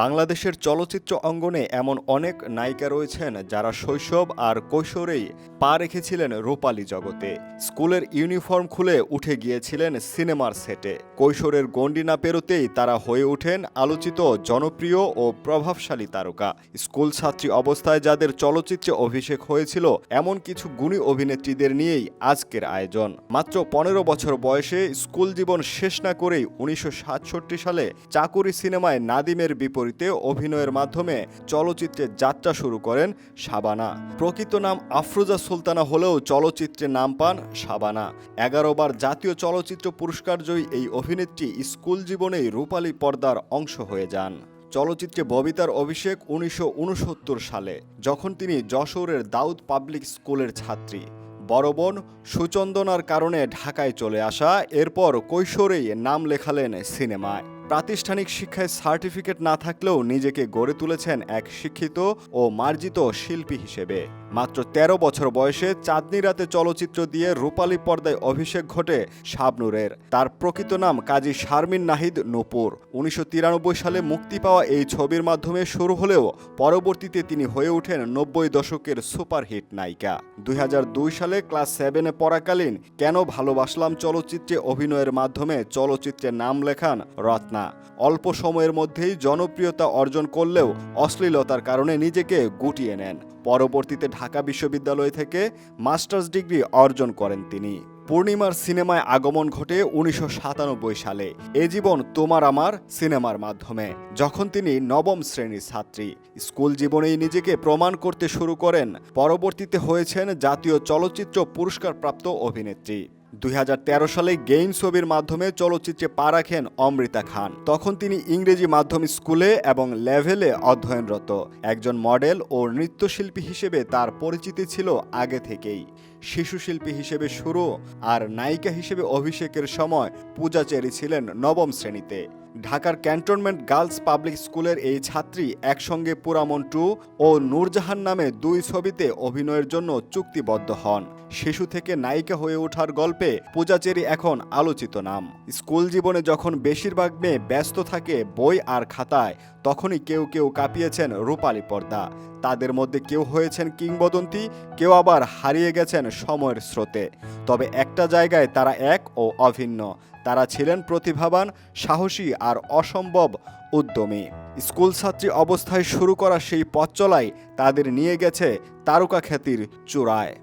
বাংলাদেশের চলচ্চিত্র অঙ্গনে এমন অনেক নায়িকা রয়েছেন যারা শৈশব আর কৈশোরেই পা রেখেছিলেন রূপালী জগতে। স্কুলের ইউনিফর্ম খুলে উঠে গিয়েছিলেন সিনেমার সেটে। কৈশোরের গণ্ডি না পেরোতেই তারা হয়ে ওঠেন আলোচিত, জনপ্রিয় ও প্রভাবশালী তারকা। স্কুল ছাত্রী অবস্থায় যাদের চলচ্চিত্রে অভিষেক হয়েছিল, এমন কিছু গুণী অভিনেত্রীদের নিয়েই আজকের আয়োজন। মাত্র পনেরো বছর বয়সে স্কুল জীবন শেষ না করেই উনিশশো সাতষট্টি সালে চাকুরি সিনেমায় নাদিমের বিপরীতে অভিনয়ের মাধ্যমে চলচ্চিত্রে যাত্রা শুরু করেন শাবানা। প্রকৃত নাম আফরোজা সুলতানা হলেও চলচ্চিত্রে নাম পান শাবানা। এগারো বার জাতীয় চলচ্চিত্র পুরস্কার জয়ী এই অভিনেত্রী স্কুল জীবনেই রূপালী পর্দার অংশ হয়ে যান। চলচ্চিত্রে ববিতার অভিষেক উনিশশো উনসত্তর সালে, যখন তিনি যশোরের দাউদ পাবলিক স্কুলের ছাত্রী। বড় বোন সুচন্দনার কারণে ঢাকায় চলে আসা, এরপর কৈশোরেই নাম লেখালেন সিনেমায়। প্রাতিষ্ঠানিক শিক্ষায় সার্টিফিকেট না থাকলেও নিজেকে গড়ে তুলেছেন এক শিক্ষিত ও মার্জিত শিল্পী হিসেবে। মাত্র ১৩ বছর বয়সে চাঁদনি রাতে চলচ্চিত্র দিয়ে রূপালী পর্দায় অভিষেক ঘটে শাবনুরের। তার প্রকৃত নাম কাজী শারমিন নাহিদ নূপুর। উনিশশো তিরানব্বই সালে মুক্তি পাওয়া এই ছবির মাধ্যমে শুরু হলেও পরবর্তীতে তিনি হয়ে ওঠেন নব্বই দশকের সুপারহিট নায়িকা। দুই হাজার দুই সালে ক্লাস সেভেনে পড়াকালীন কেন ভালোবাসলাম চলচ্চিত্রে অভিনয়ের মাধ্যমে চলচ্চিত্রে নাম লেখান রত্না। অল্প সময়ের মধ্যেই জনপ্রিয়তা অর্জন করলেও অশ্লীলতার কারণে নিজেকে গুটিয়ে নেন। পরবর্তীতে ঢাকা বিশ্ববিদ্যালয় থেকে মাস্টার্স ডিগ্রি অর্জন করেন তিনি। পূর্ণিমার সিনেমায় আগমন ঘটে উনিশশো সাতানব্বই সালে। এ জীবন তোমার আমার সিনেমার মাধ্যমে। যখন তিনি নবম শ্রেণির ছাত্রী। স্কুল জীবনেই নিজেকে প্রমাণ করতে শুরু করেন। পরবর্তীতে হয়েছেন জাতীয় চলচ্চিত্র পুরস্কারপ্রাপ্ত অভিনেত্রী। দুই হাজার তেরো সালে গেইন ছবির মাধ্যমে চলচ্চিত্রে পা রাখেন অমৃতা খান। তখন তিনি ইংরেজি মাধ্যম স্কুলে এবং লেভেলে অধ্যয়নরত। একজন মডেল ও নৃত্যশিল্পী হিসেবে তার পরিচিতি ছিল আগে থেকেই। শিশু শিল্পী হিসেবে শুরু আর নায়িকা হিসেবে অভিষেকের সময় পূজা চেরি ছিলেন নবম শ্রেণীতে। ঢাকার ক্যান্টনমেন্ট গার্লস পাবলিক স্কুলের এই ছাত্রী একসঙ্গে পুরামন টু ও নূরজাহান নামে দুই ছবিতে অভিনয়ের জন্য চুক্তিবদ্ধ হন। শিশু থেকে নায়িকা হয়ে ওঠার গল্পে পূজাচেরি এখন আলোচিত নাম। স্কুল জীবনে যখন বেশিরভাগ মেয়ে ব্যস্ত থাকে বই আর খাতায়, তখনই কেউ কেউ কাঁপিয়েছেন রূপালী পর্দা। তাদের মধ্যে কেউ হয়েছেন কিংবদন্তি, কেউ আবার হারিয়ে গেছেন সময়ের স্রোতে। তবে একটা জায়গায় তারা এক ও অভিন্ন। তারা ছিলেন প্রতিভাবান, সাহসী আর অসম্ভব উদ্যমী। স্কুল ছাত্রী অবস্থায় শুরু করা সেই পথ চলাই তাদের নিয়ে গেছে তারকা খ্যাতির চূড়ায়।